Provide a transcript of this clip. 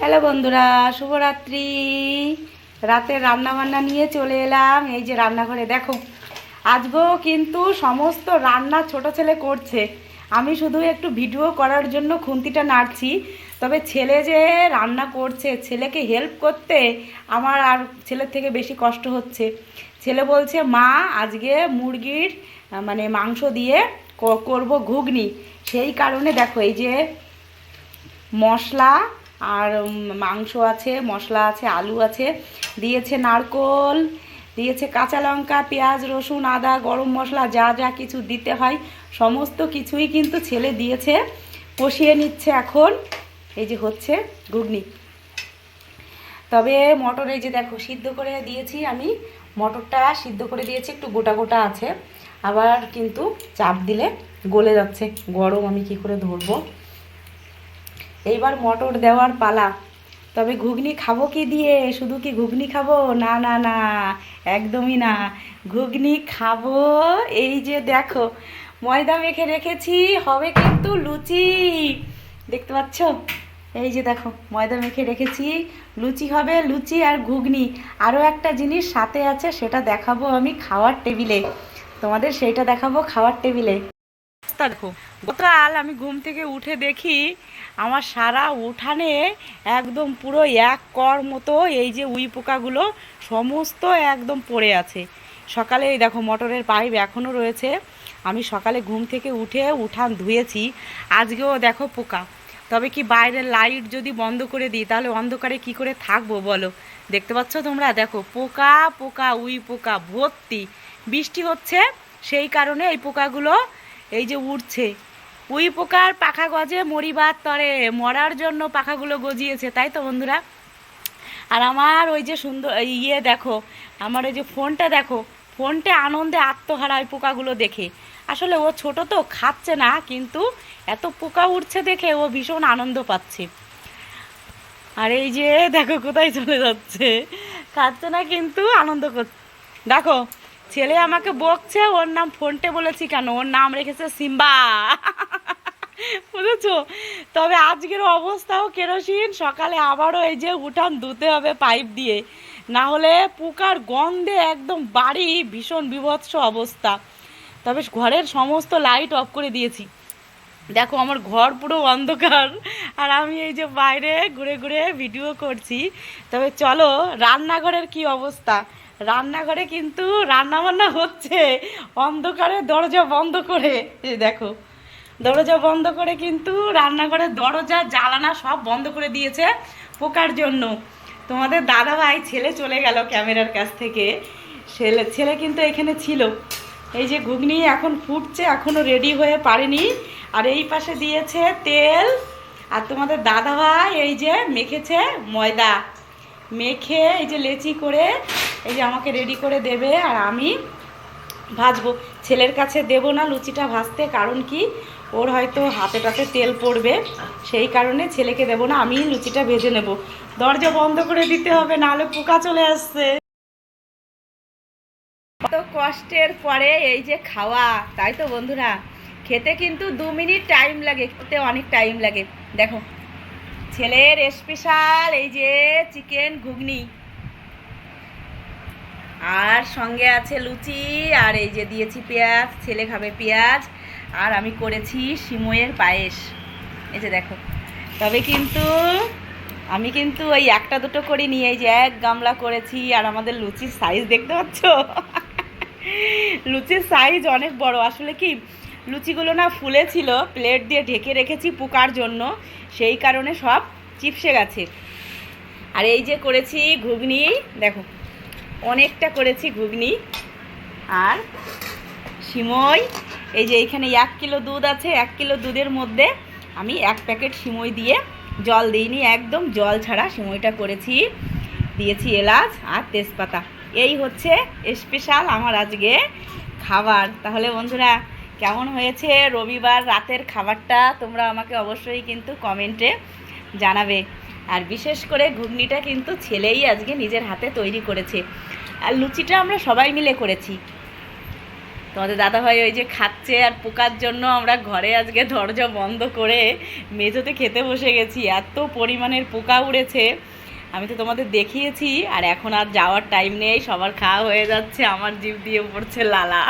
Hello বন্ধুরা, শুভরাত্রি। রাতে রান্না বান্না নিয়ে চলে এলাম। এই যে রান্নাঘরে দেখো আজকেও কিন্তু সমস্ত রান্না ছোট ছেলে করছে। আমি শুধু একটু ভিডিও করার জন্য খুন্তিটা নাড়ছি। তবে ছেলে যে রান্না করছে, ছেলেকে হেল্প করতে আমার আর ছেলের থেকে বেশি কষ্ট হচ্ছে। ছেলে বলছে, মা, আজকে মুরগির মানে মাংস দিয়ে করব ঘুগনি। সেই কারণে দেখো, এই যে মশলা আর মাংস আছে, মশলা আছে, আলু আছে। দিয়েছে নারকোল, দিয়েছে কাঁচা লঙ্কা, পেঁয়াজ, রসুন, আদা, গরম মশলা, যা যা কিছু দিতে হয়, সমস্ত কিছুই কিন্তু ছেলে দিয়েছে, কষিয়ে নিচ্ছে এখন। এই যে হচ্ছে ঘুগনি। তবে মটর এই যে দেখো, সিদ্ধ করে দিয়েছি আমি। মটরটা সিদ্ধ করে দিয়েছি, একটু গোটা গোটা আছে। আবার কিন্তু চাপ দিলে গলে যাচ্ছে। গরম আমি কি করে ধরবো? এইবার মটর দেওয়ার পালা। তবে ঘুগনি খাব কি দিয়ে? শুধু কি ঘুগনি খাব? না না না, একদমই না। ঘুগনি খাব এই যে দেখো, ময়দা মেখে রেখেছি, হবে কিন্তু লুচি। দেখতে পাচ্ছ? এই যে দেখো, ময়দা মেখে রেখেছি, লুচি হবে, লুচি আর ঘুগনি। আরও একটা জিনিস সাথে আছে, সেটা দেখাবো আমি খাওয়ার টেবিলে। তোমাদের সেইটা দেখাবো খাওয়ার টেবিলে। দেখো। গতকাল আমি ঘুম থেকে উঠে দেখি আমার সারা উঠানে একদম পুরো এক কর মতো এই যে উই পোকাগুলো সমস্ত একদম পড়ে আছে। সকালে এই দেখো মোটরের পাইপ এখনও রয়েছে। আমি সকালে ঘুম থেকে উঠে উঠান ধুয়েছি। আজকেও দেখো পোকা। তবে কি বাইরের লাইট যদি বন্ধ করে দিই, তাহলে অন্ধকারে কি করে থাকব বলো? দেখতে পাচ্ছ তোমরা? দেখো পোকা পোকা, উই পোকা, ভর্তি। বৃষ্টি হচ্ছে, সেই কারণে এই পোকাগুলো এই যে উড়ছে। উই পোকার পাখা গজে মরিবার তরে, মরার জন্য পাখাগুলো গজিয়েছে, তাই তো বন্ধুরা? আর আমার ওই যে সুন্দর ইয়ে দেখো, আমার ওই যে ফোনটা দেখো, ফোনটা আনন্দে আত্মহারা ওই পোকাগুলো দেখে। আসলে ও ছোট তো, খাচ্ছে না, কিন্তু এত পোকা উঠছে দেখে ও ভীষণ আনন্দ পাচ্ছে। আর এই যে দেখো, কোথায় চলে যাচ্ছে? খাচ্ছে না, কিন্তু আনন্দ করছে দেখো ছেলে আমাকে বকছে, ওর নাম ফোনটে বলেছি কেন? ওর নাম রেখেছে সিম্বা। বুঝেছ? তবে আজকের অবস্থাও কেরোসিন, সকালে আবারও এই যে উঠান ধুতে হবে পাইপ দিয়ে। না হলে পোকার গন্ধে একদম বাড়ি ভীষণ বিভৎস অবস্থা। তবে ঘরের সমস্ত লাইট অফ করে দিয়েছি। দেখো, আমার ঘর পুরো অন্ধকার। আর আমি এই যে বাইরে ঘুরে ঘুরে ভিডিও করছি। তবে চলো, রান্নাঘরের কি অবস্থা? রান্নাঘরে কিন্তু রান্না বান্না হচ্ছে। অন্ধকারে দরজা বন্ধ করে। দেখো, দরজা বন্ধ করে কিন্তু রান্নাঘরের দরজা জ্বালানা সব বন্ধ করে দিয়েছে পোকার জন্য। তোমাদের দাদা ভাই ছেলে চলে গেল ক্যামেরার কাছ থেকে। ছেলে ছেলে কিন্তু এখানে ছিল। এই যে ঘুগনি এখন ফুটছে এখনও রেডি হয়ে পারেনি। আর এই পাশে দিয়েছে তেল। আর তোমাদের দাদা ভাই এই যে মেখেছে ময়দা। মেখে এই যে লেচি করে এই যে আমাকে রেডি করে দেবে আর আমি ভাজবো। ছেলের কাছে দেব না লুচিটা ভাজতে, কারণ কি? ওর হয়তো হাতে টাতে তেল পড়বে। সেই কারণে ছেলেকে দেব না আমি লুচিটা ভেজে নেব। দরজা বন্ধ করে দিতে হবে, নাহলে পোকা চলে আসছে। কত কষ্টের পরে এই যে খাওয়া, তাই তো বন্ধুরা? খেতে কিন্তু দু মিনিট টাইম লাগে, খেতে অনেক টাইম লাগে। দেখো, ছেলের স্পেশাল এই যে চিকেন ঘুগনি। আর সঙ্গে আছে লুচি, আর এই যে দিয়েছি পেঁয়াজ, ছেলে খাবে পেঁয়াজ, আর আমি করেছি সিমইয়ের পায়েস। এই যে দেখো। তবে কিন্তু আমি কিন্তু ওই একটা দুটো করিনি এই যে এক গামলা করেছি, আর আমাদের লুচির সাইজ দেখতে পাচ্ছ? লুচির সাইজ অনেক বড়। আসলে কি, লুচিগুলো না ফুলেছিল প্লেট দিয়ে ঢেকে রেখেছি পোকার জন্য, সেই কারণে সব চিপসে গেছে। আর এই যে করেছি ঘুগনি, দেখো। অনেকটা করেছি ঘুগনি। আর সিমই, এই যে এইখানে এক কিলো দুধ আছে, এক কিলো দুধের মধ্যে আমি এক প্যাকেট সিমই দিয়ে জল দিইনি, একদম জল ছাড়া সিমইটা করেছি। দিয়েছি এলাচ আর তেজপাতা। এই হচ্ছে স্পেশাল আমার আজকে খাবার। তাহলে বন্ধুরা, কেমন হয়েছে রবিবার রাতের খাবারটা তোমরা আমাকে অবশ্যই কিন্তু কমেন্টে জানাবে। আর বিশেষ করে ঘুগনিটা কিন্তু ছেলেই আজকে নিজের হাতে তৈরি করেছে। আর লুচিটা আমরা সবাই মিলে করেছি। তোমাদের দাদাভাই ওই যে খাচ্ছে আর পোকার জন্য আমরা ঘরে আজকে দরজা বন্ধ করে মেঝোতে খেতে বসে গেছি। এত পরিমাণের পোকা উড়েছে। আমি তো তোমাদের দেখিয়েছি আর এখন আর যাওয়ার টাইম নেই। সবার খাওয়া হয়ে যাচ্ছে। আমার জিভ দিয়ে পড়ছে লালা।